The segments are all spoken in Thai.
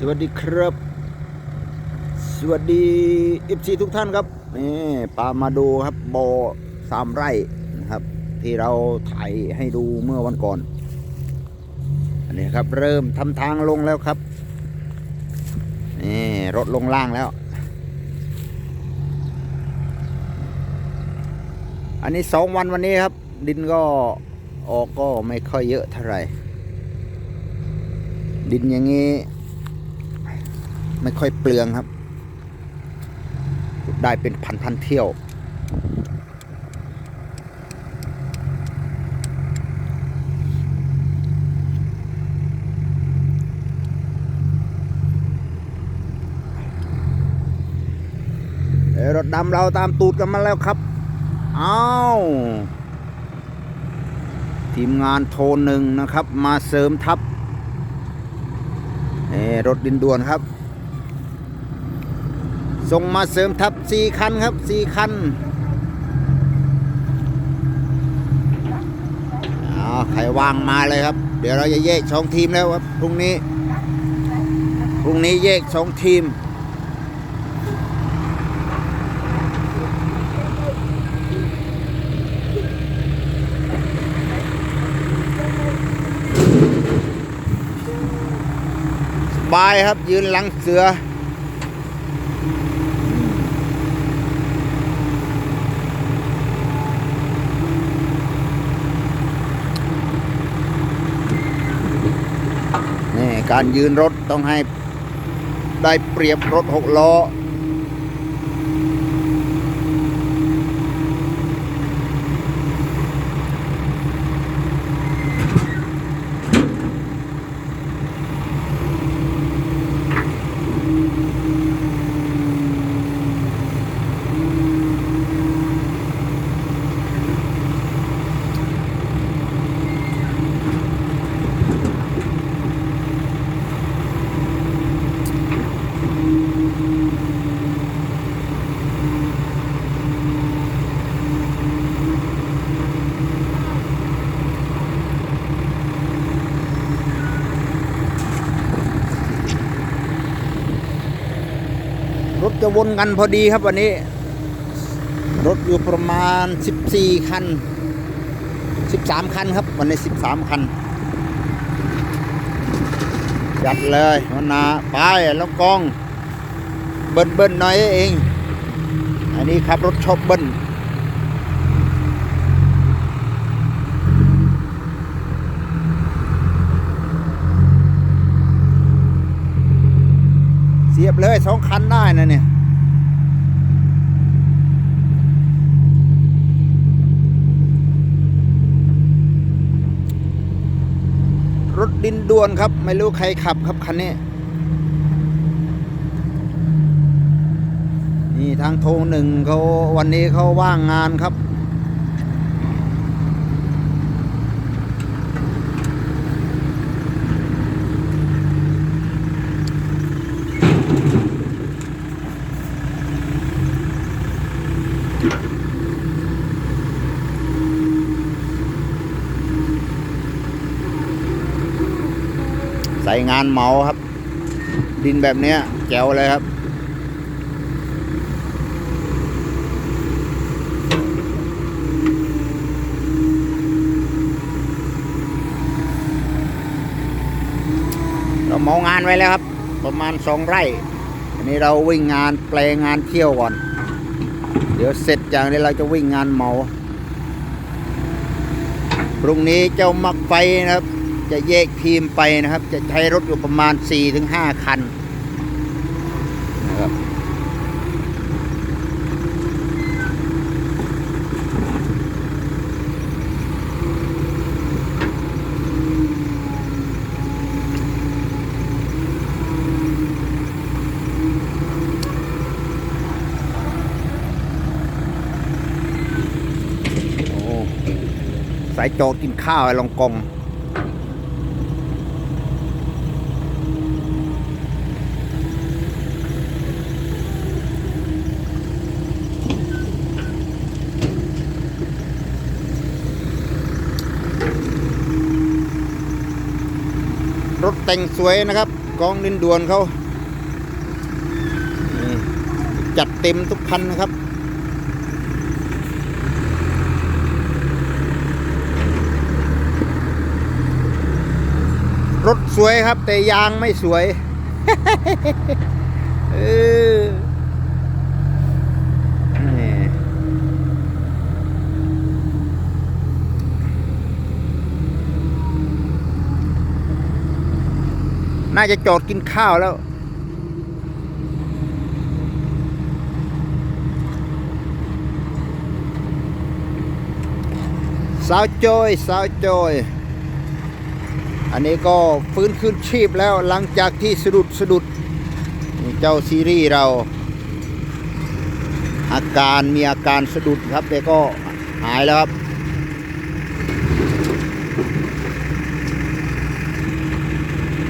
สวัสดีครับ สวัสดีเอฟซีทุกท่านครับนี่ปามาดูครับบอสามไร่นะครับ ที่เราถ่ายให้ดูเมื่อวันก่อน อันนี้ครับ เริ่มทำทางลงแล้วครับนี่รถลงล่างแล้ว อันนี้สองวันวันนี้ครับ ดินก็ออกก็ไม่ค่อยเยอะเท่าไหร่ดินอย่างนี้ ไม่ค่อยเปลืองครับ ได้เป็นพันพันๆเที่ยว รถดำเราตามตูดกันมาแล้วครับอ้าวทีมงานโทรหนึ่งนะครับ มาเสริมทัพเอ้ยรถดินด่วนครับ ส่งมาเสริมทัพสี่คันครับสี่คันอ้าวใครวางมาเลยครับ เดี๋ยวเราจะแยกสองทีมแล้วครับพรุ่งนี้พรุ่งนี้แยกสองทีมสบายครับยืนหลังเสือ นี่ การยืนรถต้องให้ได้เปรียบรถหกล้อ วนกันพอดีครับวันนี้ รถอยู่ประมาณ 14 คัน 13 คันครับ วันนี้ 13 คัน จัดเลยวันนาไปแล้วกอง เบิ้ลเบิ้ลหน่อยเอง อันนี้ขับรถชอบเบิ้ลเสียบเลยสองคันได้นะเนี่ย รถ ดินด่วนครับ ไม่รู้ใครขับครับคันนี้ นี่ทางโทงหนึ่งเขาวันนี้เขาว่างงานครับ งานเหมาครับ ดินแบบเนี้ยแจ๋วเลยครับ เราเหมางานไว้แล้วครับ ประมาณสองไร่อันนี้เราวิ่งงานแปลงงานเที่ยวก่อน เดี๋ยวเสร็จจากนี้เราจะวิ่งงานเหมาพรุ่งนี้เจ้ามักไฟนะครับ จะแยกทีมไปนะครับ จะใช้รถอยู่ประมาณ 4-5 คันนะครับสายโจกินข้าวไอ้ลองกอง รถแต่งสวยนะครับกองดินด่วนเขาจัดเต็มทุกคันนะครับรถสวยครับ แต่ยางไม่สวย เออนี่ น่าจะจอดกินข้าวแล้ว สาวโจยสาวโจยอันนี้ก็ฟื้นคืนชีพแล้วหลังจากที่สะดุดสะดุด เจ้าซีรีส์เรา อาการมีอาการสะดุดครับแต่ก็หายแล้วครับ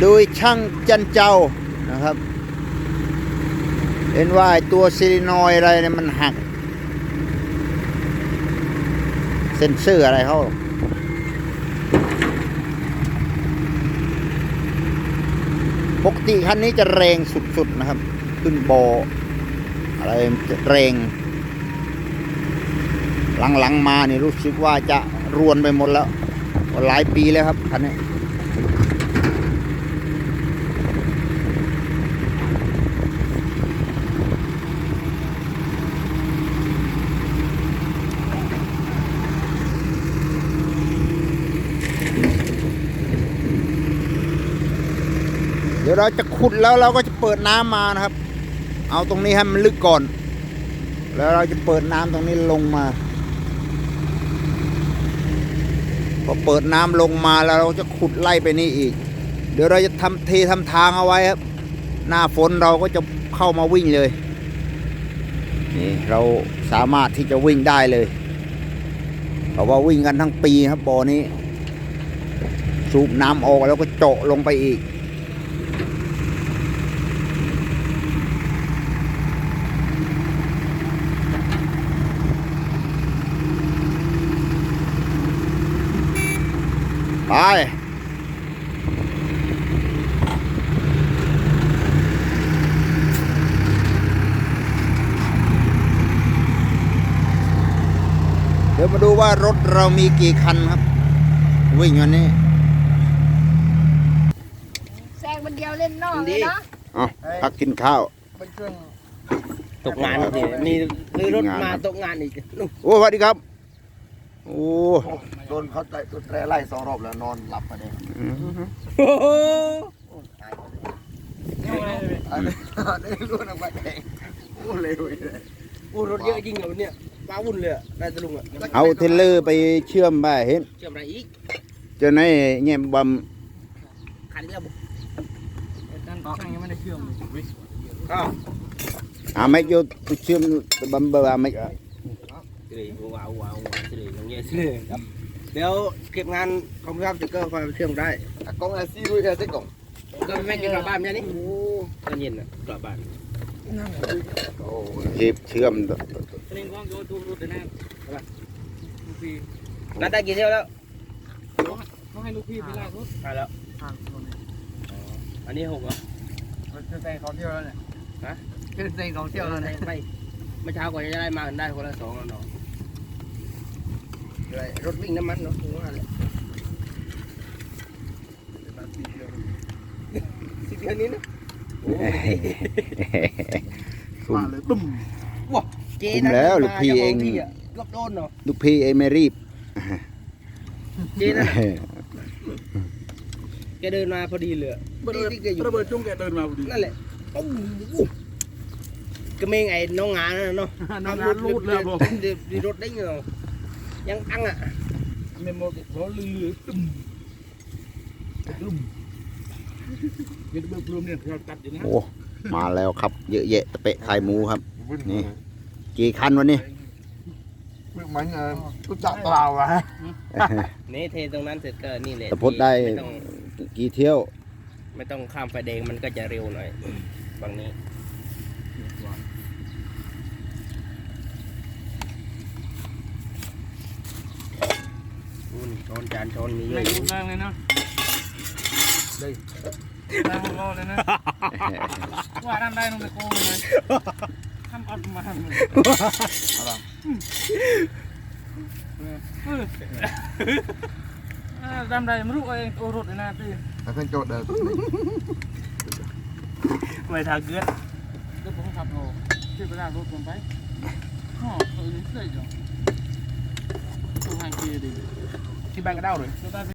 โดยช่างจันเจ้านะครับ เห็นว่าตัวซิลินอยอะไรเนี่ยมันหัก เซ็นเซอร์อะไรเขาปกติคันนี้จะแรงสุดๆนะครับ ขึ้นโบอะไรจะแรง หลังๆมานี่รู้สึกว่าจะรวนไปหมดแล้ว หลายปีแล้วครับคันนี้ เดี๋ยวเราจะขุดแล้วเราก็จะเปิดน้ำมานะครับ เอาตรงนี้ให้มันลึกก่อน แล้วเราจะเปิดน้ำตรงนี้ลงมาพอเปิดน้ำลงมาแล้วเราจะขุดไล่ไปนี่อีก เดี๋ยวเราจะทำเททำทางเอาไว้ครับ หน้าฝนเราก็จะเข้ามาวิ่งเลยนี่เราสามารถที่จะวิ่งได้เลยเพราะว่าวิ่งกันทั้งปีครับบ่อนี้ สูบน้ำออกแล้วก็เจาะลงไปอีก ไป เดี๋ยวมาดูว่ารถเรามีกี่คันครับ วิ่งวันนี้แซงมันเดียวเล่นนอกเลยเนาะเอาพักกินข้าวเป็นเครื่องตกงานนี่นี่ซื้อรถงานมาครับตกงานอีกนู่นโอ้สวัสดีครับ โอ้โดนเขาโดนแตรไล่สองรอบแล้วนอนหลับมาเนี่ยอืมโอ้โหอันนี้อันนี้รู้นะว่าแดงโอ้เร็วเลยโอ้รถเยอะจริงเหรอเนี่ยว้าวุ่นเลยอะนายตะลุงอะเอาเทรลเลอร์ไปเชื่อมไปเห็นเชื่อมอะไรอีกเจอในเงี้ยบคันนี้แล้วบุกช่างยังไม่ได้เชื่อมอ้าวำอาไม่โยเชื่อมบำเบอร์ไม่อะ สิริว้าวว้าวสิริอย่างเงี้ยสิริครับเดี๋ยวเก็บงานคอมพิวเตอร์สติ๊กเกอร์คอยเชื่อมได้กล้องไอซีด้วยแค่สิกล่องก็ไม่กินกลับบ้านเนี่ยนี่ตอนเย็นอะกลับบ้านโอ้เทปเชื่อมเล่นกล้องโยนทูรุดเลยนะนัดได้กี่เที่ยวแล้วต้องให้ลูกพี่ไปไล่รถไปแล้วอันนี้หกเหรอมันจะแซงเขาเที่ยวแล้วเนี่ยฮะจะแซงเขาเที่ยวแล้วเนี่ยไปเมื่อเช้ากว่าจะได้มาได้คนละสองแล้วเนาะ อะไรรถวิ่งน้ำมันเนาะว่าเลยสิบเดือนนี้นะโอ้ยคุ้มมาเลยบึ้มเจคุ้มแล้วลูกพี่เองจ้าขที่ะเกือบโดนเนาะลูกพี่เอไม่รีบเจนั่นน่ะแกเดินมาพอดีเลยอะระเบิดที่แกอยู่ระเบิดจุ้งแกเดินมาพอดีนั่นแหละปุ้งปุ๊บกระเมงไอ้น้องงานนั่นนะเนาะน้องงานรูดเลยผมเดี๋ยวเดี๋ยวรถได้เงา ยังอังอะเมมโมเขาลือตึมตึมเดี๋ยวเบิร์รวมเนี่ยเราตัดอยู่นะโอ้มาแล้วครับ เยอะแยะตะเปะไข่หมูครับ นี่ กี่คันวันนี้มันเออรู้จักเปล่าวะนี่เทตรงนั้นเสร็จก็นี่แหละแต่พดได้กี่เที่ยว ไม่ต้องข้ามไฟแดงมันก็จะเร็วหน่อยฝั่งนี้อุ้น ช้อนจานช้อนมีเยในอะอยู่โรงงานเลยนะได้หมดรอเลยนะ ว่าด้านได้ลงในโค้งเลยทำอัดมาทำเลยดำได้ไม่รู้เองโอรสเลยนะตีแล้วเพิ่นโจทย์เด้อไม่ทางเกินเดี๋ยวผมขับโลที่ไปได้รถผมไปอ๋อเออนี่เลยจ้ะตัวทางเกียร์ดี ที่บ้านก็ได้เลย